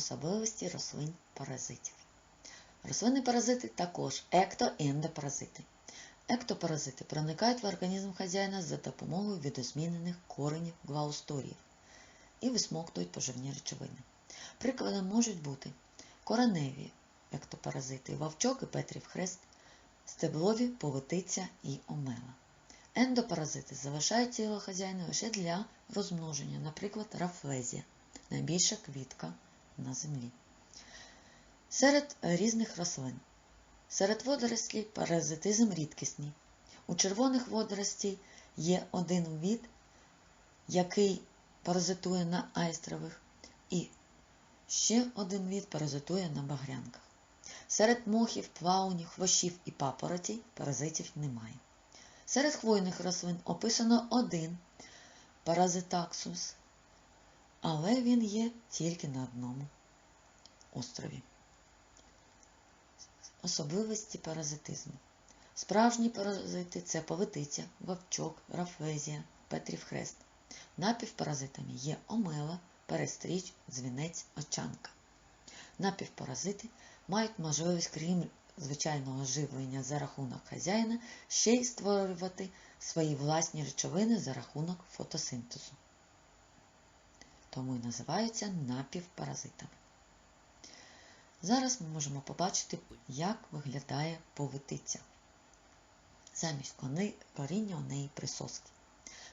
особливості рослин паразитів. Рослинні паразити також екто- і ендопаразити. Ектопаразити проникають в організм хазяїна за допомогою видозмінених коренів глаусторіїв і висмоктують поживні речовини. Прикладом можуть бути кореневі ектопаразити, вовчок і петрів хрест, стеблові, повитиця і омела. Ендопаразити залишають тіло хазяїна лише для розмноження, наприклад, рафлезія, найбільша квітка на землі. Серед різних рослин. Серед водорослей паразитизм рідкісний. У червоних водоростей є один від, який паразитує на айстрових, і ще один від паразитує на багрянках. Серед мохів, плаунів, хвощів і папоротей паразитів немає. Серед хвойних рослин описано один паразитаксус, але він є тільки на одному острові. Особливості паразитизму. Справжні паразити це повитиця, вовчок, рафлезія, петрів хрест. Напівпаразитами є омела, перестріч, дзвінець, очанка. Напівпаразити мають можливість, крім звичайного живлення за рахунок хазяїна, ще й створювати свої власні речовини за рахунок фотосинтезу. Тому і називаються напівпаразитами. Зараз ми можемо побачити, як виглядає повитиця. Замість коріння у неї присоски.